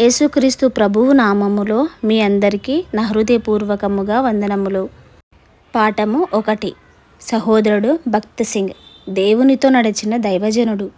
యేసుక్రీస్తు ప్రభువు నామములో మీ అందరికీ నా హృదయపూర్వకముగా వందనములు. పాఠము ఒకటి. సహోదరుడు భక్త్ సింగ్ దేవునితో నడిచిన దైవజనుడు.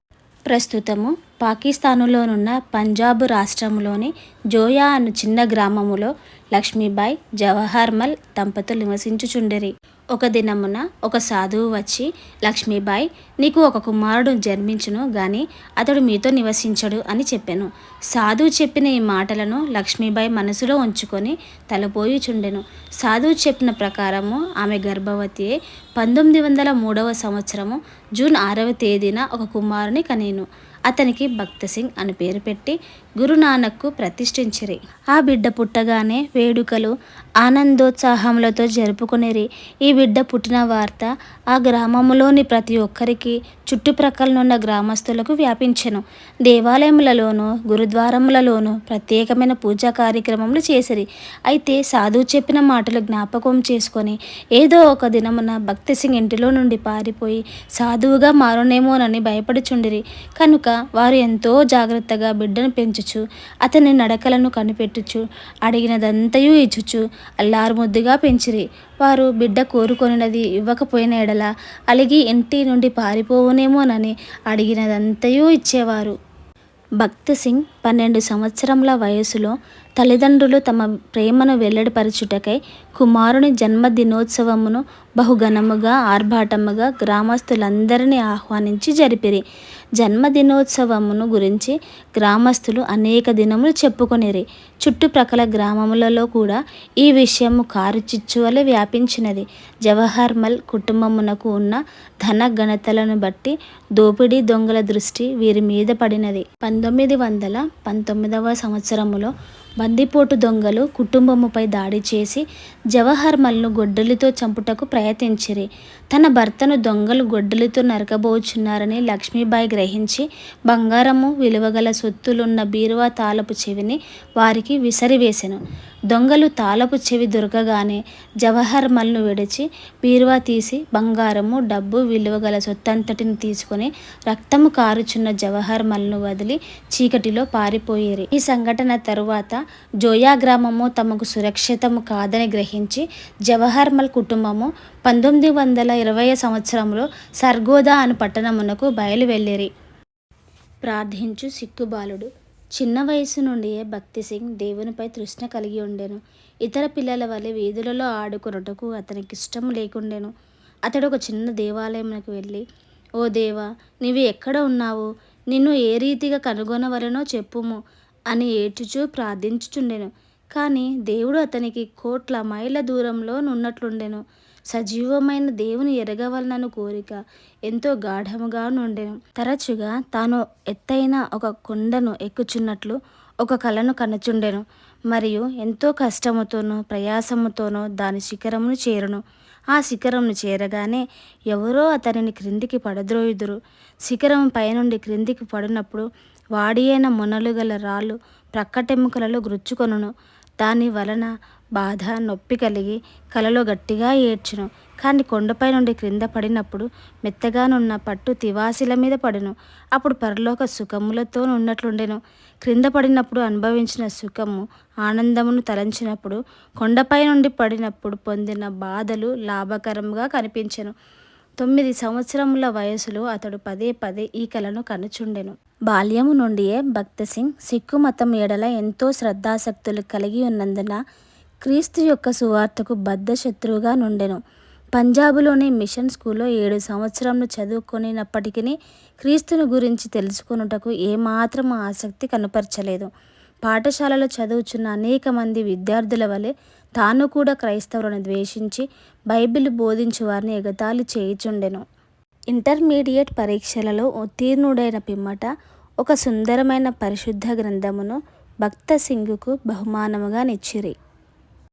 ప్రస్తుతము పాకిస్తానులోనున్న పంజాబ్ రాష్ట్రంలోని జోయా అను చిన్న గ్రామములో లక్ష్మీబాయి జవహర్మల్ దంపతులు నివసించుచుండిరి. ఒక దినమున ఒక సాధువు వచ్చి లక్ష్మీబాయి నీకు ఒక కుమారుడు జన్మించును గాని అతడు మీతో నివసించడు అని చెప్పాను. సాధువు చెప్పిన ఈ మాటలను లక్ష్మీబాయి మనసులో ఉంచుకొని తలపోయుచుండెను. సాధువు చెప్పిన ప్రకారము ఆమె గర్భవతి పంతొమ్మిది వందల మూడవ సంవత్సరము జూన్ ఆరవ తేదీన ఒక కుమారుని కనేను. అతనికి భక్త సింగ్ అని పేరు పెట్టి గురునానక్కు ప్రతిష్ఠించిరి. ఆ బిడ్డ పుట్టగానే వేడుకలు ఆనందోత్సాహములతో జరుపుకునేరి. ఈ బిడ్డ పుట్టిన వార్త ఆ గ్రామములోని ప్రతి ఒక్కరికి చుట్టుప్రక్కలనున్న గ్రామస్తులకు వ్యాపించెను. దేవాలయములలోనూ గురుద్వారములలోనూ ప్రత్యేకమైన పూజా కార్యక్రమములు చేసిరి. అయితే సాధువు చెప్పిన మాటలు జ్ఞాపకం చేసుకొని ఏదో ఒక దినమున భక్తి సింగ్ ఇంటిలో నుండి పారిపోయి సాధువుగా మారునేమోనని భయపడుచుండిరి. కనుక వారు ఎంతో జాగ్రత్తగా బిడ్డను పెంచుచు అతని నడకలను కనిపెట్టుచు అడిగినదంతయు ఇచ్చుచు అల్లారు ముద్దుగా పెంచిరి. వారు బిడ్డ కోరుకొనినది ఇవ్వకపోయిన ఎడల అలిగి ఇంటి నుండి పారిపోవునేమోనని అడిగినదంతయూ ఇచ్చేవారు. భక్త్ సింగ్ పన్నెండు సంవత్సరముల వయసులో తల్లిదండ్రులు తమ ప్రేమను వెల్లడిపరచుటకై కుమారుని జన్మదినోత్సవమును బహుఘనముగా ఆర్భాటముగా గ్రామస్తులందరినీ ఆహ్వానించి జరిపిరి. జన్మదినోత్సవమును గురించి గ్రామస్తులు అనేక దినములు చెప్పుకొనిరి. చుట్టుప్రక్కల గ్రామములలో కూడా ఈ విషయము కారుచిచ్చు వలె వ్యాపించినది జవహర్మల్ కుటుంబమునకు ఉన్న ధన ఘనతలను బట్టి దోపిడీ దొంగల దృష్టి వీరి మీద పడినది. పంతొమ్మిది వందల పంతొమ్మిదవ సంవత్సరములో బందిపోటు దొంగలు కుటుంబముపై దాడి చేసి జవహర్మల్ను గొడ్డలితో చంపుటకు ప్రయత్నించిరి. తన భర్తను దొంగలు గొడ్డలితో నరకబోచున్నారని లక్ష్మీబాయి గ్రహించి బంగారము విలువగల సొత్తులున్న బీరువా తాళపు చెవిని వారికి విసరివేసెను. దొంగలు తాళపు చెవి దొరకగానే జవహర్మల్ను విడిచి బీరువా తీసి బంగారము డబ్బు విలువగల సొత్తంతటిని తీసుకొని రక్తము కారుచున్న జవహర్మల్ను వదిలి చీకటిలో పారిపోయేరి. ఈ సంఘటన తరువాత జోయా గ్రామము తమకు సురక్షితము కాదని గ్రహించి జవహర్మల్ కుటుంబము పంతొమ్మిది వందల ఇరవై సంవత్సరంలో సర్గోదా అను పట్టణమునకు బయలు వెళ్ళిరి ప్రార్థించు సిక్కుబాలుడు. చిన్న వయసు నుండియే భక్తి సింగ్ దేవునిపై తృష్ణ కలిగి ఉండెను. ఇతర పిల్లల వలె వీధులలో ఆడుకొనుటకు అతనికి ఇష్టం లేకుండెను. అతడు ఒక చిన్న దేవాలయంకి వెళ్ళి ఓ దేవా నీవు ఎక్కడ ఉన్నావు? నిన్ను ఏ రీతిగా కనుగొనవలనో చెప్పుము అని ఏడ్చుచూ ప్రార్థించుచుండెను. కానీ దేవుడు అతనికి కోట్ల మైళ్ళ దూరంలో నున్నట్లుండెను. సజీవమైన దేవుని ఎరగవలనను కోరిక ఎంతో గాఢముగా నుండెను. తరచుగా తాను ఎత్తైన ఒక కొండను ఎక్కుచున్నట్లు ఒక కలను కనుచుండెను. మరియు ఎంతో కష్టముతోనూ ప్రయాసముతోనూ దాని శిఖరమును చేరును. ఆ శిఖరమును చేరగానే ఎవరో అతనిని క్రిందికి పడద్రోయుదురు. శిఖరం పైనుండి క్రిందికి పడినప్పుడు వాడియైన అయిన మొనలు గల రాళ్ళు ప్రక్కటెముకలలో గుచ్చుకొనును. దాని వలన బాధ నొప్పి కలిగి కలలో గట్టిగా ఏడ్చును. కానీ కొండపై నుండి క్రింద పడినప్పుడు మెత్తగానున్న పట్టు తివాసిల మీద పడును. అప్పుడు పరలోక సుఖములతో ఉన్నట్లుండెను క్రింద పడినప్పుడు అనుభవించిన సుఖము ఆనందమును తలంచినప్పుడు కొండపై నుండి పడినప్పుడు పొందిన బాధలు లాభకరంగా కనిపించెను. తొమ్మిది సంవత్సరముల వయసులో అతడు పదే పదే ఈ కలను కనుచుండెను. బాల్యము నుండియే భక్త సింగ్ సిక్కు మతం ఎడల ఎంతో శ్రద్ధాసక్తులు కలిగి ఉన్నందున క్రీస్తు యొక్క సువార్తకు బద్ధ శత్రువుగా నుండెను. పంజాబులోని మిషన్ స్కూల్లో ఏడు సంవత్సరంను చదువుకునేటప్పటికీ క్రీస్తుని గురించి తెలుసుకొనుటకు ఏమాత్రం ఆసక్తి కనపరచలేదు. పాఠశాలలో చదువుచున్న అనేక మంది విద్యార్థుల వలె తాను కూడా క్రైస్తవులను ద్వేషించి బైబిల్ బోధించు వారిని ఎగతాళి చేయుచుండెను. ఇంటర్మీడియట్ పరీక్షలలో ఉత్తీర్ణుడైన పిమ్మట ఒక సుందరమైన పరిశుద్ధ గ్రంథమును భక్త సింగుకు బహుమానముగా నిచ్చిరి.